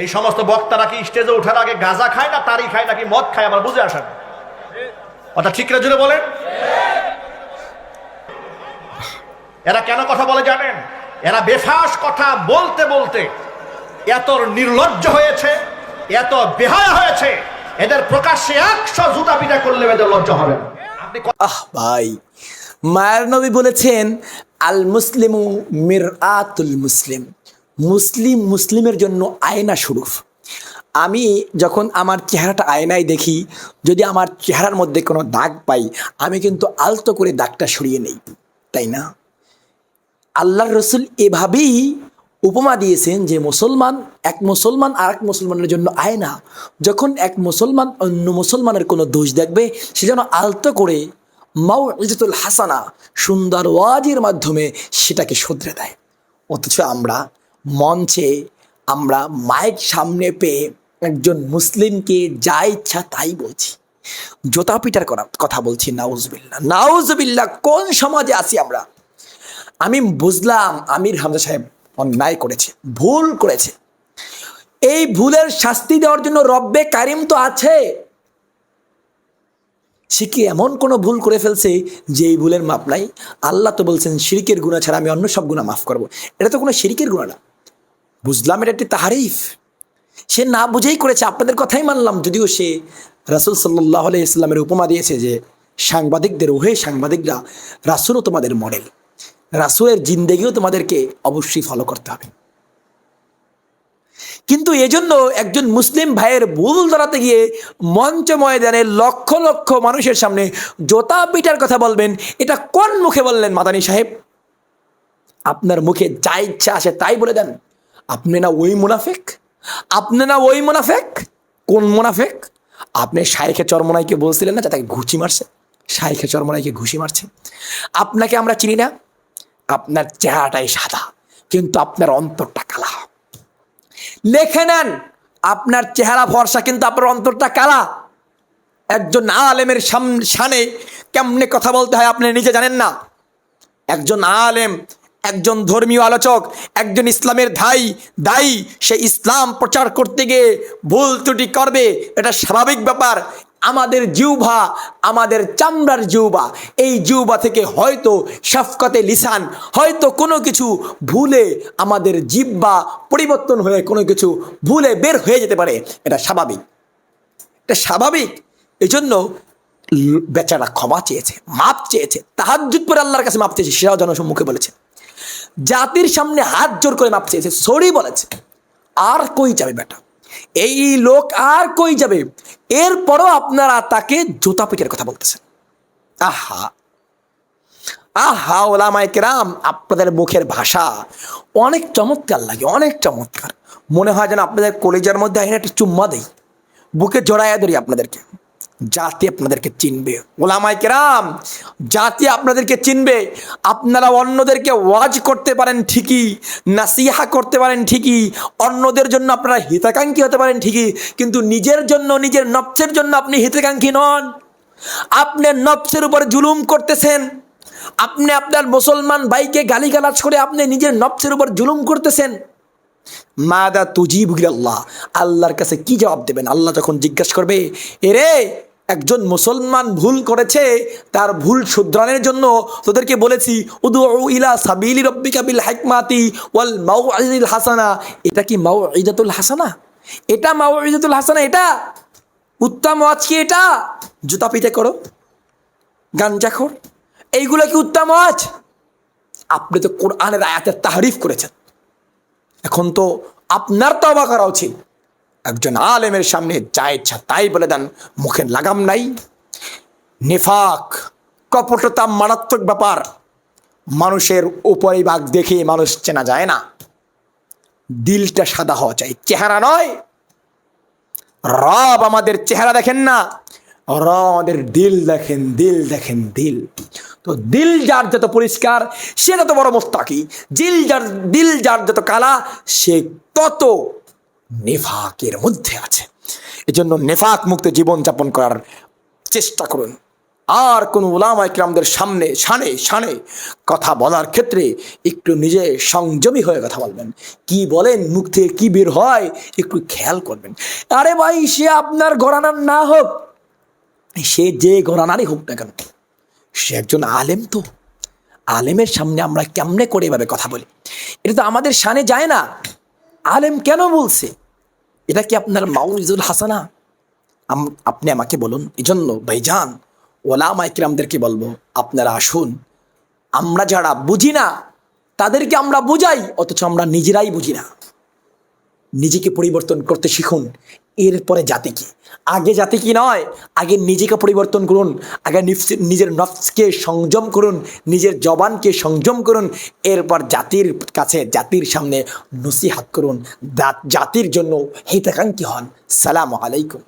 এই সমস্ত বক্তারা কি স্টেজে ওঠার আগে গাঁজা খায় না তারি খায় নাকি মদ খায়? আমার বুঝে আসেন। কথা ঠিক জুড়ে বলেন। এরা কেন কথা বলে জানেন? এরা বেফাস কথা বলতে বলতে এত নির্লজ্জ হয়েছে, এত বেহায়া হয়েছে, এদের প্রকাশ্যে একশো জুতা পিটা করলে এদের লজ্জা হবে না। আহ ভাই, মায়ের নবী বলেছেন আল মুসলিমু মির আতুল মুসলিম মুসলিম মুসলিমের জন্য আয়না স্বরূপ। আমি যখন আমার চেহারাটা আয়নায় দেখি, যদি আমার চেহারার মধ্যে কোনো দাগ পাই, আমি কিন্তু আলতো করে দাগটা সরিয়ে নেই। তাই না? আল্লাহর রসুল এভাবেই উপমা দিয়েছেন যে মুসলমান এক মুসলমান আর এক মুসলমানের জন্য আয়না। যখন এক মুসলমান অন্য মুসলমানের কোনো দোষ দেখবে, সে যেন আলতো করে মাউ ইজতুল হাসানা সুন্দর ওয়াজের মাধ্যমে সেটাকে শুধরে দেয়। অথচ আমরা মঞ্চে আমরা মাইক সামনে পেয়ে একজন মুসলিমকে যা ইচ্ছা তাই বলছি। জোতা পিটার করা কথা বলছি নাউজবিল্লা নাউজবিল্লা কোন সমাজে আছি আমরা? আমি বুঝলাম আমির হামজা সাহেব অন্যায় করেছে, ভুল করেছে। এই ভুলের শাস্তি দেওয়ার জন্য রব্বে কারিম তো আছে। সে কি এমন কোনো ভুল করে ফেলছে যে এই ভুলের মাপ নাই? আল্লাহ তো বলছেন, শিরিকের গুণা ছাড়া আমি অন্য সব গুণা মাফ করব। এটা তো কোনো শিরিকের গুণা না। বুঝলাম এটা একটি তাহারিফ। সে না বুঝেই করেছে, আপনাদের কথাই মানলাম। যদিও সে রাসুল সাল্লাহ ইসলামের উপমা দিয়েছে যে, সাংবাদিকদের ওহে সাংবাদিকরা, রাসুলও তোমাদের মডেল। রাসুলের জিন্দেগিও তোমাদেরকে অবশ্যই ফলো করতে হবে। কিন্তু এজন্য একজন মুসলিম ভাইয়ের ভুল ধরাতে গিয়ে মঞ্চ ময়দানে লক্ষ লক্ষ মানুষের সামনে জোতা পিটার কথা বলবেন, এটা কোন মুখে বললেন মাদানী সাহেব? আপনার মুখে যা ইচ্ছা আসে তাই বলে দেন। আপনি না ওই মুনাফেক? আপনি না ওই মুনাফেক? কোন মুনাফেক? আপনি শাইখে চরমনাইকে বলছিলেন না যে তাকে ঘুষি মারছে? শাইখে চরমনাইকে ঘুষি মারছে। আপনাকে আমরা চিনি না? আপনার চেহারাটাই সাদা, কিন্তু আপনার অন্তরটা কালা। লেখে নেন, আপনার চেহারা ভরসা, কিন্তু আপনার অন্তরটা কালা। একজন আলেমের সাম- সামনে কেমনে কথা বলতে হয় আপনি নিজে জানেন না? একজন আলেম একজন ধর্মীয় আলোচক, একজন ইসলামের ধাই, দায়ী, সে ইসলাম প্রচার করতে গিয়ে ভুল ত্রুটি করবে, এটা স্বাভাবিক ব্যাপার। আমাদের জিউভা আমাদের চামড়ার জিউবা এই জিউবা থেকে হয়তো শফকতে লিসান, হয়তো কোনো কিছু ভুলে আমাদের জিব্বা পরিবর্তন হয়ে কোনো কিছু ভুলে বের হয়ে যেতে পারে, এটা স্বাভাবিক। এটা স্বাভাবিক এই জন্য বেচারা ক্ষমা চেয়েছে, মাপ চেয়েছে, তাহাজ্জুদ পরে আল্লাহর কাছে মাপ চেয়েছে, সেটাও জনসম্মুখে বলেছে জাতির সামনে হাত জোর করে মাপ চেয়েছে সরি বলেছে। আর কই যাবে বেটা? এই লোক আর কই যাবে? এরপরও আপনারা তাকে জুতা পিটের কথা বলতেছেন। আহা! আহা, ওলামায় কেরাম, আপনাদের মুখের ভাষা অনেক চমৎকার লাগে, অনেক চমৎকার। মনে হয় যেন আপনাদের কলেজের মধ্যে একটা চুম্মা দেই। বুকে জড়াইয়া ধরি আপনাদেরকে। জাতি আপনাদেরকে চিনবে। ওলামায় কেরাম, জাতি আপনাদেরকে চিনবে। আপনারা অন্যদেরকে ওয়াজ করতে পারেন ঠিকই, নাসিহা করতে পারেন ঠিকই, অন্যদের জন্য আপনারা হিতাকাঙ্ক্ষী হতে পারেন ঠিকই, কিন্তু নিজের জন্য, নিজের নফসের জন্য আপনি হিতাকাঙ্ক্ষী নন। আপনি নফসের উপর জুলুম করতেছেন। আপনি আপনার মুসলমান ভাইকে গালিগালাজ করে আপনি নিজের নফসের উপর জুলুম করতেছেন। মাদা তুজিব আল্লাহ আল্লাহর কাছে কি জবাব দেবেন? আল্লাহ যখন জিজ্ঞাসা করবে, এরে, একজন মুসলমান ভুল করেছে, তার ভুল শুধরানোর জন্য তোদেরকে বলেছি উদু ইলা সাবিলি রব্বিকা বিল হাকমাতি ওয়াল মাউইজাতুল হাসানা। এটা কি মাউইজাতুল হাসানা? এটা মাউইজাতুল হাসানা এটা? উত্তম ওয়াজ কি এটা? জুতা পিটে করো গাঞ্জাখোর এইগুলো কি উত্তম ওয়াজ? আপনি তো কোরআনের আয়াতের তাহারিফ করেছেন। এখন তো আপনার তবা করা উচিত। একজন আলেমের সামনে যা ইচ্ছা তাই বলে দেন, মুখে লাগাম নাই। নেফাক, কপটতা মারাত্মক ব্যাপার। মানুষের উপরিভাগ দেখে মানুষ চেনা যায় না। দিলটা সাদা হওয়া চাই, চেহারা নয়। রব আমাদের চেহারা দেখেন না। রব আমাদের দিল দেখেন দিল দেখেন, দিল। তো দিল যার যত পরিষ্কার, সে তত বড় মোস্তাকি। দিল যার দিল যার যত কালা, সে তত নেফাকের মধ্যে আছে। এজন্য নেফাক মুক্ত জীবন যাপন করার চেষ্টা করুন। আর কোন ওলামা ইকরামদের সামনে, সানে শানে কথা বলার ক্ষেত্রে একটু নিজে সংযমী হয়ে কথা বলবেন। কি বলেন, মুখ থেকে কি বের হয়, একটু খেয়াল করবেন। আরে ভাই, সে আপনার গড়ানার না হোক সে যে গড়ানারই হোক না কেন, সে একজন আলেম তো। আলেমের সামনে আমরা কেমনে করে এভাবে কথা বলি? এটা তো আমাদের শানে যায় না। আলেম কেন বলছে? এটা কি আপনার মাউরিজুল হাসানা? আপনি আমাকে বলুন এই জন্য ভাইজান ওলামা ইকরামদেরকে বলব, আপনারা আসুন। আমরা যারা বুঝি না, তাদেরকে আমরা বুঝাই, অথচ আমরা নিজেরাই বুঝি না। নিজেকে পরিবর্তন করতে শিখুন। এরপরে জাতি কি? আগে জাতি কি নয়? আগে নিজেকে পরিবর্তন করুন। আগে নিজের নফসকে সংযম করুন। নিজের জবানকে সংযম করুন। এরপর জাতির কাছে, জাতির সামনে নসিহাত করুন। জাতির জন্য হিতাকাঙ্ক্ষী হন। সালাম আলাইকুম।